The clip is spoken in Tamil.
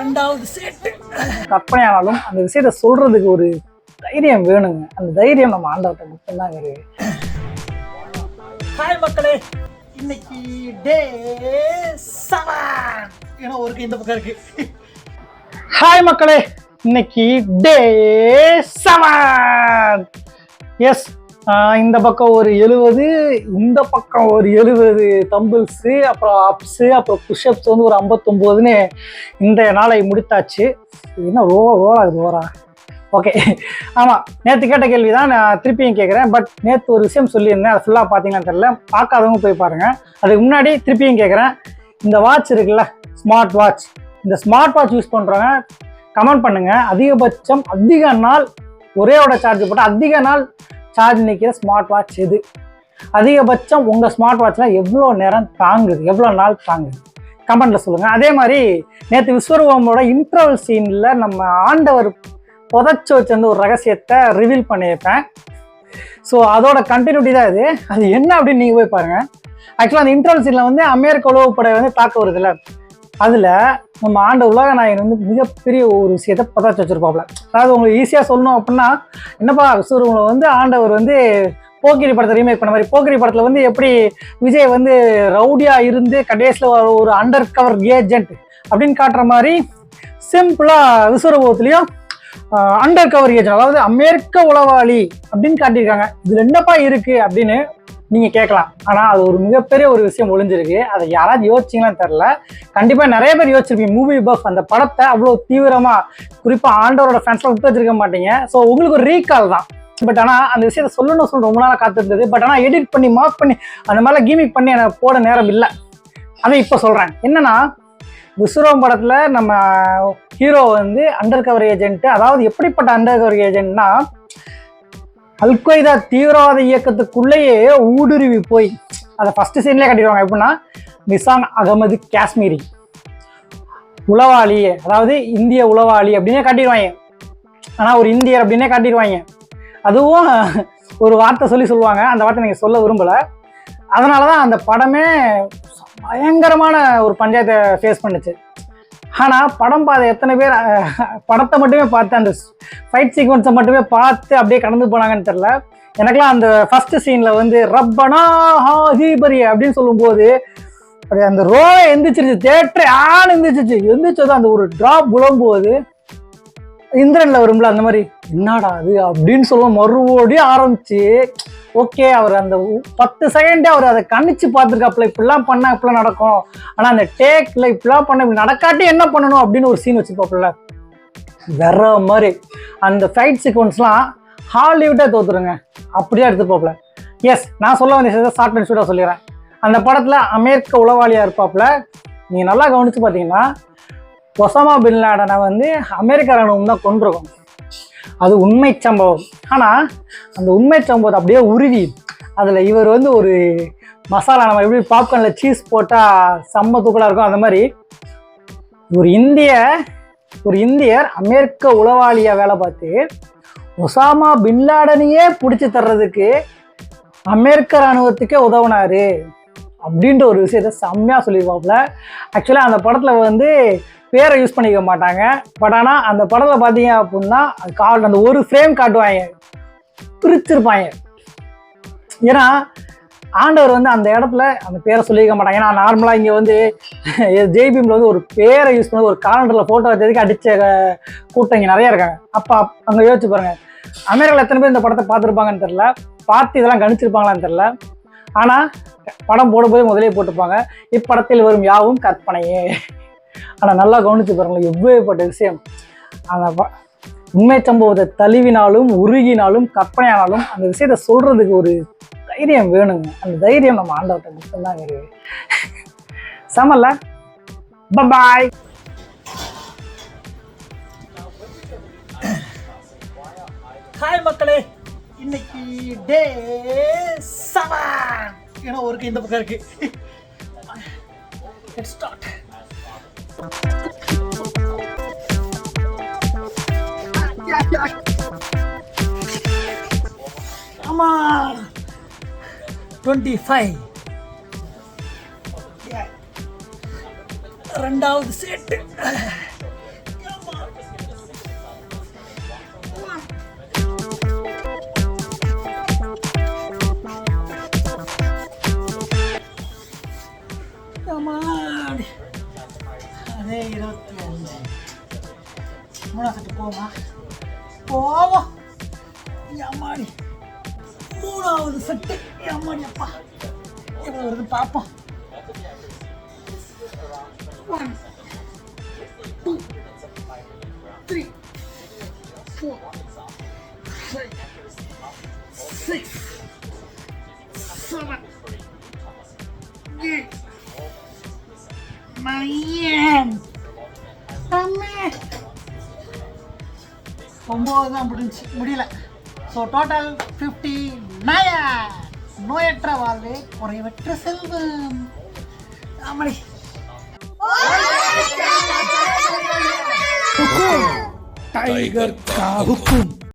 ரெண்டாவது செட்டு கற்பனையானாலும் அந்த விஷயத்த சொல்றதுக்கு ஒரு தைரியம் வேணுங்க. அந்த தைரியம் நம்ம ஆண்டவர்கிட்ட மட்டும்தான் இருக்கு. ஹாய் மக்களே இன்னைக்கு டே செவன் ஏன்னா ஒரு இந்த பக்கம் இருக்கு. ஹாய் மக்களே இன்னைக்கு டே செவன் எஸ் இந்த பக்கம் ஒரு எழுபது இந்த பக்கம் ஒரு எழுபது தம்பிள்ஸு அப்புறம் அப்ஸு அப்புறம் புஷ்அப்ஸ் வந்து ஒரு ஐம்பத்தொம்போதுன்னு இந்த நாளை முடித்தாச்சு. என்ன ரோ ரோல் ஆகுது ஓரா ஓகே. ஆமாம் நேற்று கேட்ட கேள்வி தான் நான் திருப்பியும் கேட்குறேன் பட் நேற்று ஒரு விஷயம் சொல்லியிருந்தேன். அது ஃபுல்லாக பார்த்தீங்கன்னு தெரியல. பார்க்காதவங்க போய் பாருங்கள் அதுக்கு முன்னாடி திருப்பியும் கேட்குறேன் இந்த வாட்ச் இருக்குல்ல ஸ்மார்ட் வாட்ச் இந்த ஸ்மார்ட் வாட்ச் யூஸ் பண்ணுறவங்க கமெண்ட் பண்ணுங்கள் அதிகபட்சம் அதிக நாள் ஒரேயோட சார்ஜ் போட்டால் அதிக நாள் சார்ஜ் நிற்கிற ஸ்மார்ட் வாட்ச் எது? அதிகபட்சம் உங்கள் ஸ்மார்ட் வாட்ச்சில் எவ்வளோ நேரம் தாங்குது? எவ்வளோ நாள் தாங்குது? கமெண்ட்டில் சொல்லுங்கள் அதே மாதிரி நேற்று விஸ்வரூபமோட இன்டர்வல் சீனில் நம்ம ஆண்டவர் புதைச்சி வச்சிருந்த ஒரு ரகசியத்தை ரிவீல் பண்ணியிருப்பேன். ஸோ அதோட கண்டினியூட்டி தான் இது. அது என்ன அப்படின்னு நீங்கள் போய் பாருங்கள் ஆக்சுவலாக அந்த இன்டர்வல் சீனில் வந்து அமெரிக்க உளவுப்படை வந்து தாக்க வருதுல்ல. அதில் நம்ம ஆண்ட உலக நாயகன் வந்து மிகப்பெரிய ஒரு விஷயத்தை பதாச்சு வச்சுருப்பாப்ல. அதாவது உங்களுக்கு ஈஸியாக சொல்லணும் அப்படின்னா என்னப்பா விஸ்வரூபம் வந்து ஆண்டவர் வந்து போக்கிரி படத்தை ரீமேக் பண்ண மாதிரி போக்கிரி படத்தில் வந்து எப்படி விஜய் வந்து ரவுடியாக இருந்து கடைசியில் ஒரு அண்டர் கவர் ஏஜென்ட் அப்படின்னு காட்டுற மாதிரி சிம்பிளாக விஸ்வரூபத்துலேயும் அண்டர் கவர் ஏஜென்ட் அதாவது அமெரிக்க உளவாளி அப்படின்னு காட்டியிருக்காங்க. இதில் என்னப்பா இருக்குது அப்படின்னு நீங்கள் கேட்கலாம். ஆனால் அது ஒரு மிகப்பெரிய ஒரு விஷயம் ஒளிஞ்சிருக்கு. அதை யாராவது யோசிச்சிங்களான்னு தெரில கண்டிப்பாக நிறைய பேர் யோசிச்சிருப்பீங்க. மூவி பஃப் அந்த படத்தை அவ்வளோ தீவிரமாக குறிப்பாக ஆண்டவரோட ஃபேன்ஸ்லாம் விட்டு வச்சிருக்க மாட்டீங்க. ஸோ உங்களுக்கு ஒரு ரீகால் தான். பட் ஆனால் அந்த விஷயத்த சொல்லணும் சொல்லி ரொம்ப நாளாக காத்திருந்தது. பட் ஆனால் எடிட் பண்ணி மார்க் பண்ணி அந்த மாதிரிலாம் கீமிக் பண்ணி எனக்கு போட நேரம் இல்லை. அதை இப்போ சொல்கிறேன் என்னென்னா விஸ்வரம் படத்தில் நம்ம ஹீரோ வந்து அண்டர் கவர் ஏஜென்ட்டு அதாவது எப்படிப்பட்ட அண்டர் கவர் ஏஜென்ட்னா அல்கொய்தா தீவிரவாத இயக்கத்துக்குள்ளேயே ஊடுருவி போய் அதை ஃபஸ்ட்டு சீன்லேயே கட்டிடுவாங்க. எப்படின்னா நிசான் அகமது காஷ்மீரி உளவாளி அதாவது இந்திய உளவாளி அப்படின்னே காட்டிடுவாங்க. ஆனால் ஒரு இந்தியர் அப்படின்னே காட்டிடுவாங்க. அதுவும் ஒரு வார்த்தை சொல்லி சொல்லுவாங்க. அந்த வார்த்தை நீங்கள் சொல்ல விரும்பலை. அதனால தான் அந்த படமே பயங்கரமான ஒரு பஞ்சாயத்தை ஃபேஸ் பண்ணுச்சு. ஆனால் படம் பார்த்த எத்தனை பேர் படத்தை மட்டுமே பார்த்து அந்த ஃபைட் சீக்வன்ஸை மட்டுமே பார்த்து அப்படியே கடந்து போனாங்கன்னு தெரில எனக்குலாம் அந்த ஃபஸ்ட்டு சீனில் வந்து ரப்பனா ஹாஹிபரி அப்படின்னு சொல்லும்போது அப்படியே அந்த ரோவை எந்திரிச்சிருச்சு தேட்டரே ஆள் எந்திரிச்சிச்சு எந்திரிச்சது அந்த ஒரு ட்ராப் விழும்போது இந்திரனில் வரும்ல அந்த மாதிரி என்னடா அது அப்படின்னு சொல்ல மறுபடியும் ஆரம்பிச்சு ஓகே அவர் அந்த பத்து செகண்டே அவர் அதை கணிச்சு பார்த்துருக்காப்புல இப்படிலாம் பண்ணால் இப்படிலாம் நடக்கும். ஆனால் அந்த டேக்ல இப்படிலாம் பண்ண இப்படி நடக்காட்டி என்ன பண்ணணும் அப்படின்னு ஒரு சீன் வச்சுருப்பாப்புல. வேற மாதிரி. அந்த ஃபைட் சீக்வன்ஸ்லாம் ஹாலிவுட்டாக தோத்துருங்க. அப்படியே எடுத்துப்பாப்புல. எஸ் நான் சொல்ல வேண்டிய ஷார்ட் அண்ட் ஷூட்டாக சொல்லிடுறேன். அந்த படத்தில் அமெரிக்க உளவாளியாக இருப்பாப்புல நீங்கள் நல்லா கவனித்து பார்த்தீங்கன்னா ஒசாமா பின் லாடனை வந்து அமெரிக்க ராணுவம் தான் கொண்டிருக்கும் அது உண்மை சம்பவம். ஆனால் அந்த உண்மை சம்பவத்தை அப்படியே உருவி அதில் இவர் வந்து ஒரு மசாலா நம்ம எப்படி பாப்கார்னில் சீஸ் போட்டால் செம்ம தூக்கலாக இருக்கும் அந்த மாதிரி. ஒரு இந்திய ஒரு இந்தியர் அமெரிக்க உளவாளியாக வேலை பார்த்து ஒசாமா பின்லாடனையே பிடிச்சி தர்றதுக்கு அமெரிக்க ராணுவத்துக்கே உதவுனாரு. அப்படின்ற ஒரு விஷயத்த செம்மையாக சொல்லியிருப்பாப்புல. ஆக்சுவலாக அந்த படத்தில் வந்து பேரை யூஸ் பண்ணிக்க மாட்டாங்க. பட் ஆனால் அந்த படத்தில் பார்த்தீங்க அப்படின்னா கால் அந்த ஒரு ஃப்ரேம் காட்டுவாங்க. பிரிச்சிருப்பாங்க. ஏன்னா ஆண்டவர் வந்து அந்த இடத்துல அந்த பேரை சொல்லிக்க மாட்டாங்க. ஏன்னா நார்மலாக இங்கே வந்து ஜெய்பீமில் வந்து ஒரு பேரை யூஸ் பண்ணி ஒரு காலண்டரில் ஃபோட்டோ வச்சதுக்கு அடித்த கூட்டம் இங்கே நிறைய இருக்காங்க. அப்போ அங்கே யோசிச்சு பாருங்கள் அமெரிக்காவில் எத்தனை பேர் இந்த படத்தை பார்த்துருப்பாங்கன்னு தெரில பார்த்து இதெல்லாம் கணிச்சிருப்பாங்களான்னு தெரில ஆனால் படம் போடும்போது முதலே போட்டுப்பாங்க இப்படத்தில் வரும் யாவும் கற்பனையே. ஆனால் நல்லா கவனித்து பாருங்களேன் எவ்வளவுப்பட்ட விஷயம். அந்த உண்மை சம்பவத்தை தழுவினாலும் உருகினாலும் கற்பனையானாலும் அந்த விஷயத்த சொல்றதுக்கு ஒரு தைரியம் வேணுங்க. அந்த தைரியம் நம்ம ஆண்டவர்கிட்ட மட்டும்தான் இருக்கு. சமல்ல பாய் ஹாய் மக்களே. இன்னைக்கு டே செவன் ஏன்னா ஒரு இந்த பக்கம் இருக்கு. Let's ஆமா டுவெண்ட்டி ஃபைவ் ரெண்டாவது set போவோம் அம்மாடி மூணாவது செட்டு அம்மாடி அப்பா எவ்வளோ வருது பார்ப்போம் one two three four five six seven eight nine அம்மே ஒம்பது தான் முடிஞ்சு முடியல. ஸோ டோட்டல் ஃபிஃப்டி நய நோயற்ற வாழ்வே குறைவற்ற செல்வம். ஆமாடி டைகர் காவுக்கும்